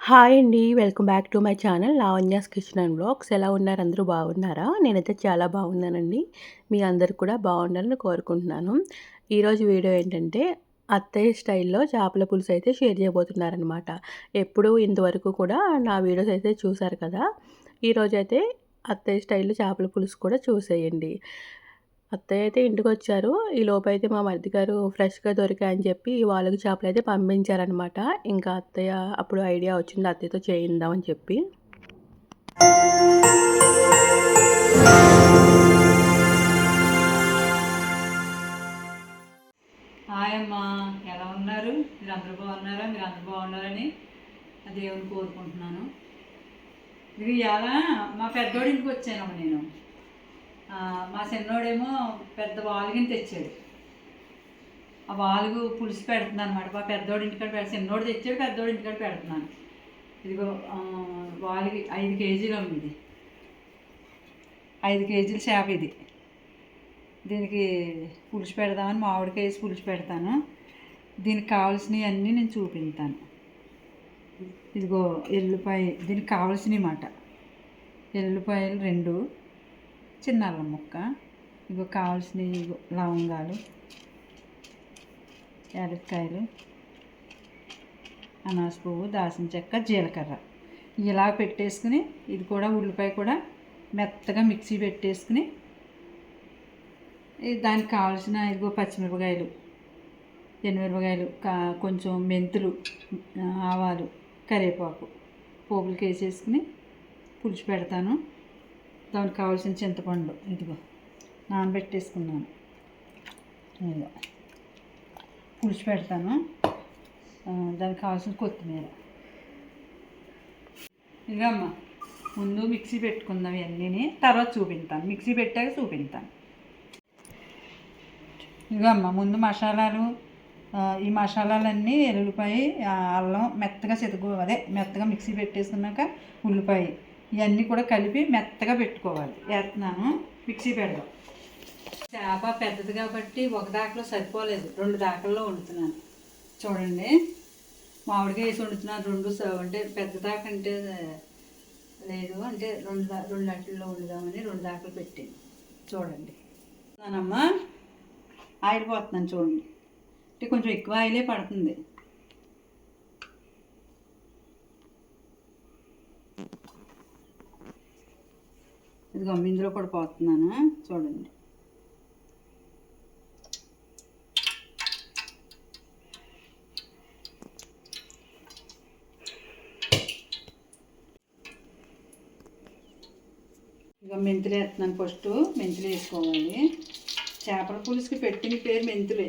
Hi అండి. Welcome back to my channel Lavanya's kitchen and blogs ఎలా ఉన్నారు? అందరూ బాగున్నారా? నేనైతే చాలా బాగున్నానండి. మీ అందరు కూడా బాగుండాలని కోరుకుంటున్నాను. ఈరోజు వీడియో ఏంటంటే అత్తయ్య స్టైల్‌లో చేపల పులుసు అయితే షేర్ చేయబోతున్నారనమాట. ఎప్పుడు ఇంతవరకు కూడా నా వీడియోస్ అయితే చూసారు కదా! ఈరోజైతే అత్తయ్య స్టైల్‌లో చేపల పులుసు కూడా చూసేయండి. అత్తయ్య అయితే ఇంటికి వచ్చారు ఈ లోపైతే మా మరిది గారు ఫ్రెష్‌గా దొరికాయని చెప్పి వాళ్ళకు చేపలు అయితే పంపించారనమాట. ఇంకా అత్తయ్య అప్పుడు ఐడియా వచ్చింది అత్తయ్యతో చేయిందామని చెప్పి. హాయ్ అమ్మా. ఎలా ఉన్నారు? మీరు అందరూ బాగున్నారా? మీరు అందరూ బాగున్నారని దేవుని కోరుకుంటున్నాను. ఇది ఎలా మా పెద్దోడి ఇంటికి వచ్చానమ్మ నేను. మా చిన్నోడేమో పెద్ద వాలుగిని తెచ్చాడు. ఆ వాలుగు పులుసు పెడుతున్నాను అనమాట మా పెద్దోడి ఇంటికాడ పెడ చిన్నోడు తెచ్చాడు పెద్దోడి ఇంటికాడ పెడుతున్నాను ఇదిగో వాలుగి ఐదు కేజీలు ఉంది. ఐదు కేజీల చేప ఇది. దీనికి పులుసు పెడదామని మామిడికాయ వేసి పులుసు పెడతాను. దీనికి కావాల్సినవి అన్నీ నేను చూపిస్తాను ఇదిగో ఎల్లుపాయ దీనికి కావాల్సినవి మాట ఎల్లుపాయలు రెండు. చిన్న అల్లం ముక్క. ఇగో కావాల్సినవి లవంగాలు యాలక్కాయలు అనాస పువ్వు దాసిన చెక్క జీలకర్ర. ఇలా పెట్టేసుకుని ఇది కూడా ఉల్లిపాయ కూడా మెత్తగా మిక్సీ పెట్టేసుకుని దానికి కావాల్సిన ఇదిగో పచ్చిమిరపకాయలు ఎనిమిరపకాయలు కా కొంచెం మెంతులు ఆవాలు కరివేపాకు పోపులకి వేసేసుకుని పులుసు పెడతాను. దానికి కావాల్సిన చింతపండు ఇదిగో నానబెట్టేసుకున్నాను. ఇదిగో పులుసు పెడతాను. దానికి కావాల్సిన కొత్తిమీర. ఇదిగమ్మ ముందు మిక్సీ పెట్టుకుందాం ఇవన్నీ తర్వాత చూపిస్తాను మిక్సీ పెట్టాక చూపిస్తాను ఇదిగమ్మ ముందు మసాలాలు ఈ మసాలాలన్నీ ఎల్లుల్లిపాయ అల్లం మెత్తగా చెతుకు అదే మెత్తగా మిక్సీ పెట్టేసుకున్నాక ఉల్లిపాయ ఇవన్నీ కూడా కలిపి మెత్తగా పెట్టుకోవాలి. వేస్తున్నాను. మిక్సీ పెడదాం. చేప పెద్దది కాబట్టి ఒక దాకలో సరిపోలేదు. రెండు దాకల్లో వండుతున్నాను. చూడండి. మామిడికాయ వేసి వండుతున్నాను. రెండు స- అంటే పెద్ద దాకా అంటే లేదు అంటే రెండు దా రెండు అట్లలో వండుదామని రెండు దాకలు పెట్టాను. చూడండి. నానమ్మ ఆయిల్ పోతున్నాను చూడండి. అంటే కొంచెం ఎక్కువ ఆయిలే పడుతుంది. ఇదిగో ఇందులో కూడా పోతున్నాను. చూడండి. ఇక మెంతులు వేస్తున్నాను ఫస్ట్. మెంతులు వేసుకోవాలి. చేపల పులుసుకి పెట్టిన పేరు మెంతులే.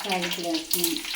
కాయలు వేస్తున్నాను ఇప్పుడు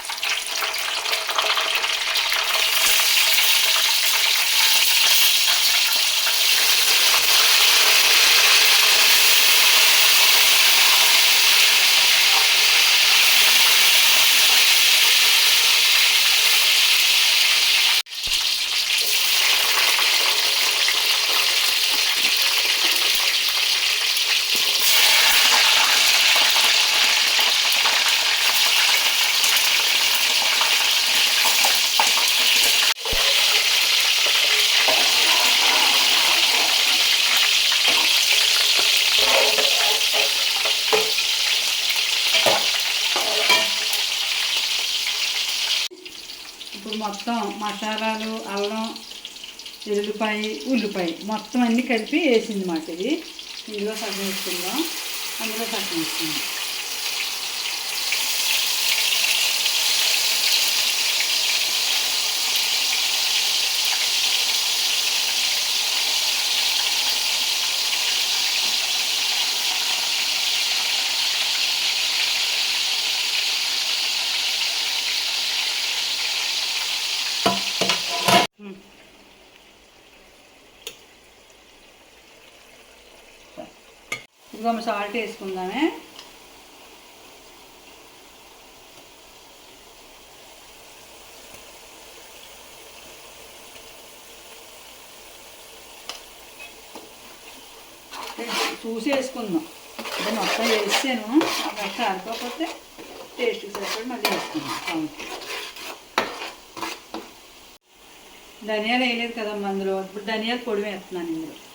మసాలాలు అల్లం ఎల్లుపాయ ఉల్లిపాయ మొత్తం అన్నీ కలిపి వేసింది మాట ఇది. ఇందులో సగం వేసుకుందాం. అందులో సగం వేసుకుందాం. ఇదిగో సాల్ట్ వేసుకుందామే. చూసి వేసుకుందాం. అంటే మొత్తం వేసాను. అక్కడ కారిపోతే టేస్ట్కి సరిపడి మళ్ళీ వేసుకుందాం. అవును. ధనియాలు వేయలేదు కదమ్మా అందులో. ఇప్పుడు ధనియాల పొడి వేస్తున్నాను ఇందులో.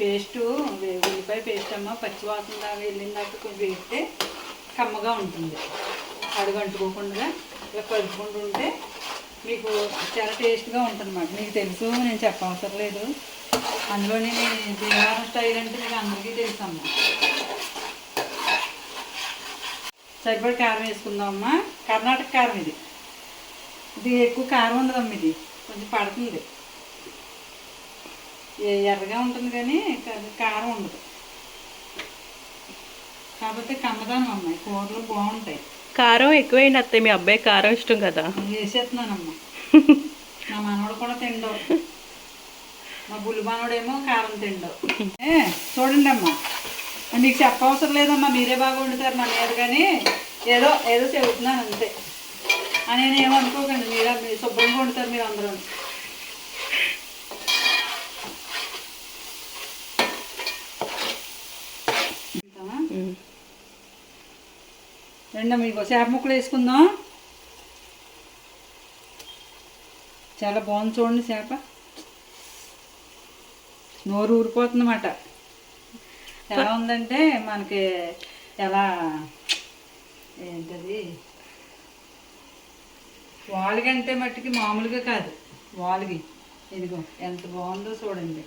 పేస్టు ఉల్లిపాయ పేస్ట్ అమ్మ పచ్చివాసన దాకా వెళ్ళిన దాకా కొంచెం వేస్తే కమ్మగా ఉంటుంది. అడుగంటుకోకుండా ఇలా కలుపుకుంటూ ఉంటే మీకు చాలా టేస్ట్గా ఉంటుంది అన్నమాట మీకు తెలుసు నేను చెప్పవసరం లేదు. అందులోని బీహారం స్టైల్ అంటే మీకు అందరికీ తెలుసు అమ్మ. సరిపడి కారం వేసుకుందామమ్మా కర్ణాటక కారం ఇది. ఇది ఎక్కువ కారం ఉండదమ్మా ఇది. కొంచెం పడుతుంది. ఎర్రగా ఉంటుంది కానీ కారం ఉండదు. కాకపోతే కమ్మదానం అమ్మాయి. కూరలు బాగుంటాయి. కారం ఎక్కువైంది అత్తయ్య. మీ అబ్బాయి కారం ఇష్టం కదా. నేను చేసేస్తున్నానమ్మా నా మనవడు కూడా తిండవు మా బుల్లి మనవడేమో కారం తిండవు ఏ చూడండి అమ్మా మీకు చెప్పవసరం లేదమ్మా. మీరే బాగా వండుతారు మన మీద కానీ ఏదో ఏదో చెబుతున్నాను అంతే. అని నేను ఏమనుకోకండి. మీరే మీరు శుభ్రంగా వండుతారు మీరు అందరూ రండి మీకు చేప ముక్కలు వేసుకుందాం. చాలా బాగుంది చూడండి చేప. నోరు ఊరిపోతుందన్నమాట. ఎలా ఉందంటే మనకి ఎలా ఏంటది? వాలిగంటే మట్టికి మామూలుగా కాదు. వాలిగి ఇదిగో ఎంత బాగుందో చూడండి.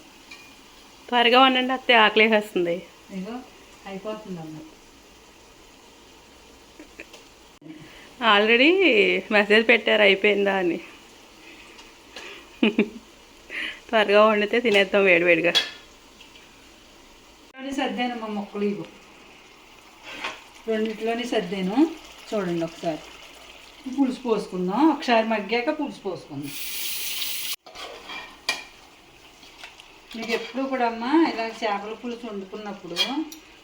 త్వరగా వండండి అత్తయ్య ఆకలి వేస్తుంది ఇదిగో అయిపోతుందమ్మా ఆల్రెడీ మెసేజ్ పెట్టారు అయిపోయిందా అని. త్వరగా వండితే తినేద్దాం వేడివేడిగా సర్దాను సర్దానమ్మా మొక్కలు ఇవ్వు. రెండిట్లోని సర్దాను. చూడండి ఒకసారి. పులుసు పోసుకుందాం. ఒకసారి మగ్గాక పులుసు పోసుకుందాం. మీకు ఎప్పుడు కూడా అమ్మా ఇలా చేపల పులుసు వండుకున్నప్పుడు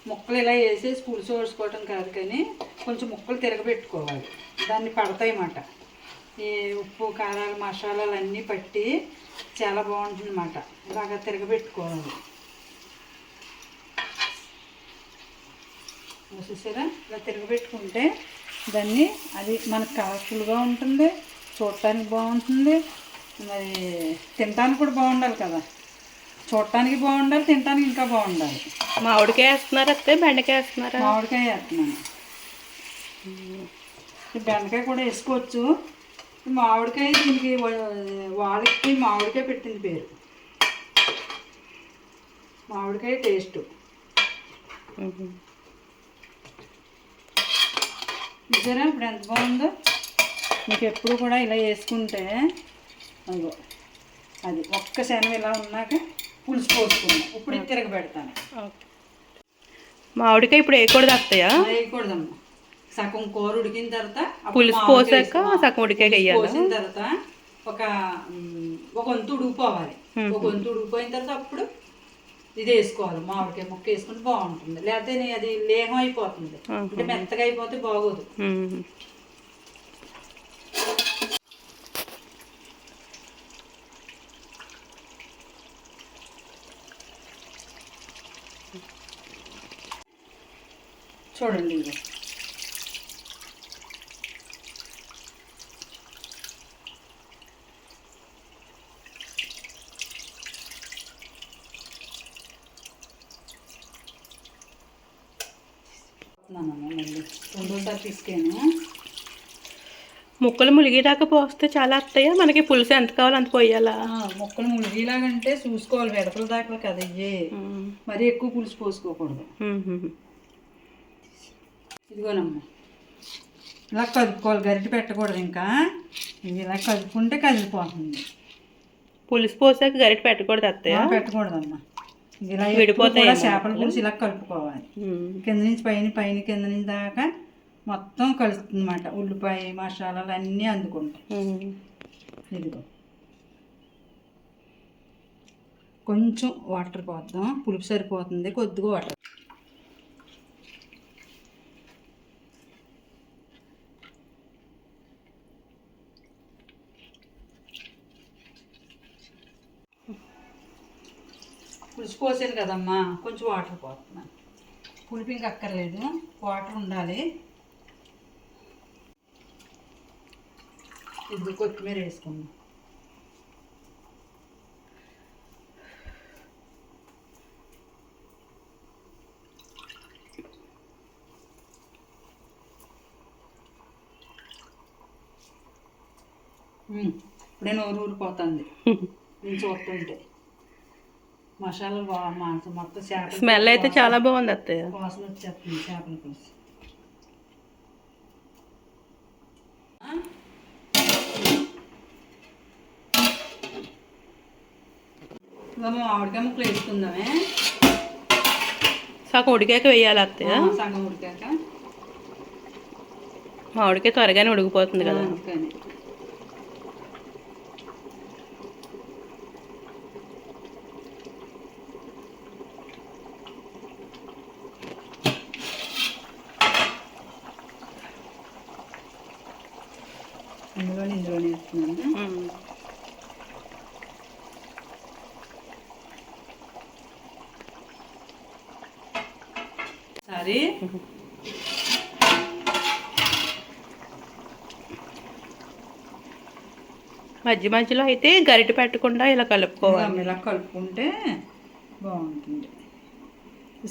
ముక్కలు ఇలా వేసేసి పులుసు వేసుకోవటం కాదు కానీ కొంచెం ముక్కలు తిరగబెట్టుకోవాలి. దాన్ని పడతాయి అన్నమాట ఈ ఉప్పు కారాలు మసాలాలు అన్నీ పట్టి చాలా బాగుంటుంది అన్నమాట తిరగబెట్టుకోవాలి. చూసేసారా ఇలా తిరగబెట్టుకుంటే దాన్ని అది మనకు కలర్ఫుల్గా ఉంటుంది చూడటానికి బాగుంటుంది మరి తినడానికి కూడా బాగుండాలి కదా. చూడటానికి బాగుండాలి తినటానికి ఇంకా బాగుండాలి. మామిడికాయ వేస్తున్నారా అత్తయ్య? బెండకాయ వేస్తున్నారా? మామిడికాయ వేస్తున్నాను. బెండకాయ కూడా వేసుకోవచ్చు. మామిడికాయ దీనికి వాళ్ళకి మామిడికాయ పెట్టింది పేరు. మామిడికాయ టేస్ట్. చూసారా? ఇప్పుడు ఎంత బాగుందో? మీకు ఎప్పుడు కూడా ఇలా వేసుకుంటే అదిగో అది ఒక్క శనం ఇలా ఉన్నాక పులుసు పోసుకుందాం. ఇప్పుడు ఇది తిరగబెడతాను. మామిడికాయ ఇప్పుడు వేయకూడదు అత్తయ్య. వేయకూడదమ్మా. సగం కూర ఉడికిన తర్వాత పులుసు పోసాక సగం పులుసు వేయాలా? పోసిన తర్వాత ఒక ఒక వంతు ఉడికిపోవాలి. ఒక వంతు ఉడికిపోయిన తర్వాత అప్పుడు ఇది వేసుకోవాలి. మామిడికాయ ముక్క వేసుకుంటే బాగుంటుంది. లేకపోతే అది లేహం అయిపోతుంది. అంటే మెత్తగా అయిపోతే బాగోదు. చూడండి ఇది. రెండోసారి తీసుకాను. ముక్కలు ములిగేదాకా పోస్తే చాలా అత్తయ్య మనకి పులుసు ఎంత కావాలో అంత పోయాలా? మొక్కలు మునిగిలాగంటే చూసుకోవాలి వెడపల దాకా కదా. మరీ ఎక్కువ పులుసు పోసుకోకూడదు. ఇదిగోనమ్మా. ఇలా కలుపుకోవాలి గరిటె పెట్టకూడదు ఇంకా. ఇది ఇలా కలుపుకుంటే కదిలిపోతుంది. పులుసు పోసాక గరిట పెట్టకూడదు అత్తయ్య. పెట్టకూడదమ్మా. ఇలా విడిపోతాయి విడిపోతే చేపల పులుసు ఇలా కలుపుకోవాలి. కింద నుంచి పైన పైన కింద నుంచి దాకా మొత్తం కలుస్తుంది అనమాట ఉల్లిపాయ మసాలాలు అన్నీ అందుకుంటాయి. ఇదిగో. కొంచెం వాటర్ పోద్దాం. పులుపు సరిపోతుంది. కొద్దిగా వాటర్ పులుసు పోసాను కదమ్మా కొంచెం వాటర్ పోతున్నాను పులుపు ఇంకా అక్కర్లేదు వాటర్ ఉండాలి. ఇది కొత్తిమీర వేసుకుందాం. ఇప్పుడే నోరు ఊరిపోతుంది. నేను చూస్తుంటే. మసాలాలు బాగా మాంసం మొత్తం చేపల స్మెల్ అయితే చాలా బాగుంది అత్తయ్య. వాసన వచ్చేస్తుంది చేపల పులుసు ఇక మామిడికాయ ముక్కలు వేసుకుందామే. సగం ఉడికాక వేయాలి అత్తయ్య. సగం ఉడికాక మామిడికాయ త్వరగానే ఉడికిపోతుంది కదా. అందుకని ఇందులోనే వేస్తున్నాను. సరే మధ్య మధ్యలో అయితే గరిటె పెట్టకుండా ఇలా కలుపుకోవాలి. ఇలా కలుపుకుంటే బాగుంటుంది.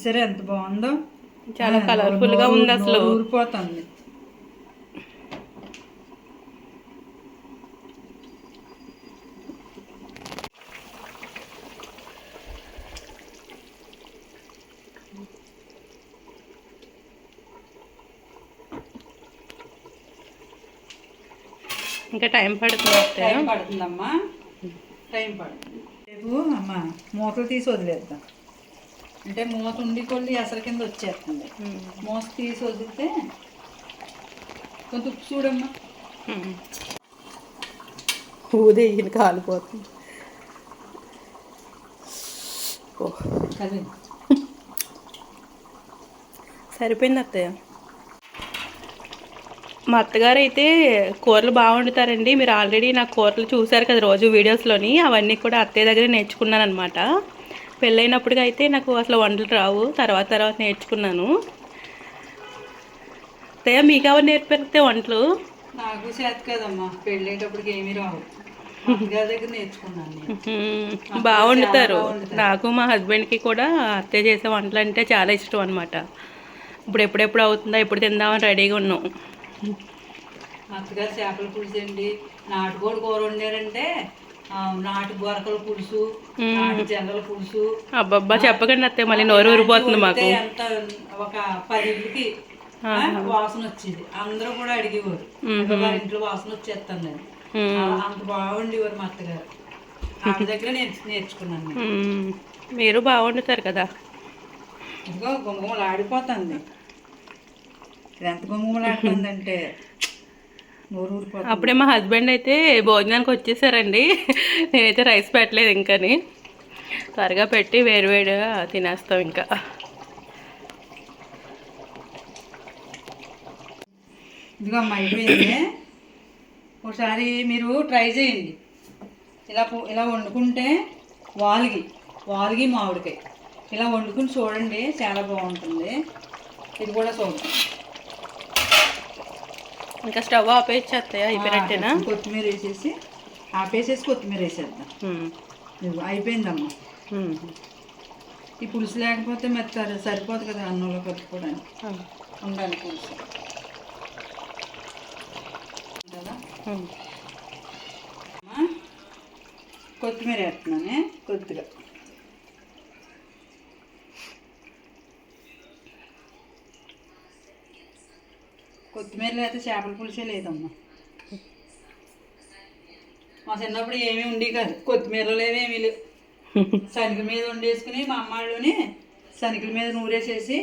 సరే ఎంత బాగుందో? చాలా colourful గా ఉంది అసలు. ఊరిపోతుంది. ఇంకా టైం పడుతుంది టైం పడుతుందమ్మా. టైం పడుతుంది. రేపు అమ్మ మూతలు తీసి వదిలేద్దాం. అంటే మూత ఉండి కొద్ది అసలు కింద వచ్చేస్తుంది. మూత తీసి వదిలితే కొంత ఉప్పు చూడమ్మా. ఊదే ఈయన కాలిపోతుంది ఓ. అదే సరిపోయింది అత్తయ్య. మా అత్తగారు అయితే కూరలు బాగా వండుతారండి. మీరు ఆల్రెడీ నా కూరలు చూశారు కదా రోజు వీడియోస్లోని. అవన్నీ కూడా అత్తయ్య దగ్గర నేర్చుకున్నాను అనమాట పెళ్ళైనప్పటికి అయితే నాకు అసలు వంటలు రావు. తర్వాత తర్వాత నేర్చుకున్నాను. అత్తయ్య మీకు ఎవరు నేర్పితే వంటలు? నాకు చేత కదమ్మా. పెళ్ళేటప్పటికి ఏమీ రావు. బాగా వండుతారు. నాకు మా హస్బెండ్కి కూడా అత్తయ్య చేసే వంటలు అంటే చాలా ఇష్టం అనమాట ఇప్పుడు ఎప్పుడెప్పుడు అవుతుందా ఎప్పుడు తిందామని రెడీగా ఉన్నాం. అత్తగారు చేపల పులుసు అండి. నాటుకోడి కూర వండారంటే నాటు గొరకల పులుసు నాటు జల్లల పులుసు. అబ్బబ్బా చెప్పకండి అత్తయ్య మళ్ళీ నోరు ఊరిపోతుంది మాకు. ఎంత ఒక పది ఇళ్ళకి ఆ, వాసన వచ్చేది. అందరూ కూడా అడిగేవారు. వాళ్ళ ఇంట్లో వాసన వచ్చేస్తుంది మ్మ్. అంత బాగుండేవారు మా అత్తగారు. ఆమె దగ్గర నేర్చు నేర్చుకున్నాను. మీరు బాగా వండుతారు కదా. ఇదిగో గుమగుమలు ఆడిపోతుంది ఎంత ఊరిపోతుంది అప్పుడే మా హస్బెండ్ అయితే భోజనానికి వచ్చేసారండి. నేనైతే రైస్ పెట్టలేదు ఇంకని. త్వరగా పెట్టి వేరువేడిగా తినేస్తాం ఇంకా. ఇదిగో అమ్మ అయిపోయింది. ఒకసారి మీరు ట్రై చేయండి. ఇలా ఇలా వండుకుంటే వాలిగి వాలిగి మామిడికాయ. ఇలా వండుకుని చూడండి చాలా బాగుంటుంది. ఇది కూడా చూడండి ఇంకా స్టవ్ ఆపేసేస్తాయా అయిపోయినట్టేనా? కొత్తిమీర వేసేసి ఆపేసేసి కొత్తిమీర వేసేద్దాం. అయిపోయిందమ్మా. మ్మ్. ఈ పులుసు లేకపోతే మరి సరి- సరిపోదు కదా అన్నంలో కలుపుకోవడానికి. ఉండాలి పులుసు. కొత్తిమీర వేస్తున్నానే కొద్దిగా. కొత్తిమీర లేకపోతే చేపల పులుసే లేదమ్మా. మా చిన్నప్పుడు ఏమీ ఉండి కాదు. కొత్తిమీర లేవేమీ లేవు. శనగల మీద వండేసుకుని మా అమ్మాళ్ళని శనగల మీద నూరేసేసి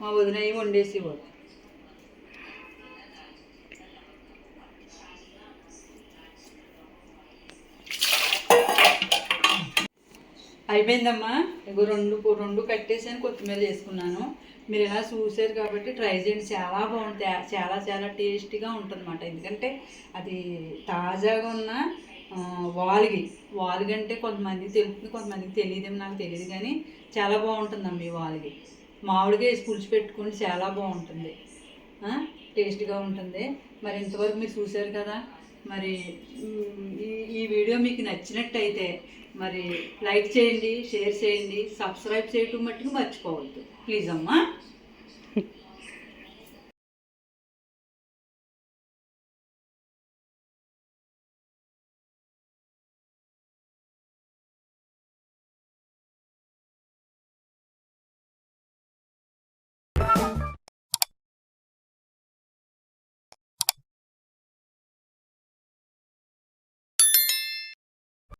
మా వదినయ్యి వండేసేవాడు అయిపోయిందమ్మా. ఇగో రెండు రెండు కట్టేసాను కొత్తిమీర వేసుకున్నాను మీరు ఇలా చూసారు కాబట్టి ట్రై చేయండి. చాలా బాగుంటుంది చాలా చాలా టేస్టీగా ఉంటుంది అన్నమాట ఎందుకంటే అది తాజాగా ఉన్న ఆ, వాలిగి. వాలిగి అంటే కొంతమందికి తెలుస్తుంది కొంతమందికి తెలియదేమో నాకు తెలియదు కానీ చాలా బాగుంటుందమ్మా ఈ వాలిగి. మామిడిగా వేసి పులుసు పెట్టుకుని చాలా బాగుంటుంది. టేస్ట్గా ఉంటుంది. మరి ఇంతవరకు మీరు చూశారు కదా మరి ఈ ఈ వీడియో మీకు నచ్చినట్టయితే మరి లైక్ చేయండి షేర్ చేయండి సబ్స్క్రైబ్ చేయటం మట్టుకు మర్చిపోవద్దు. ప్లీజ్ అమ్మా.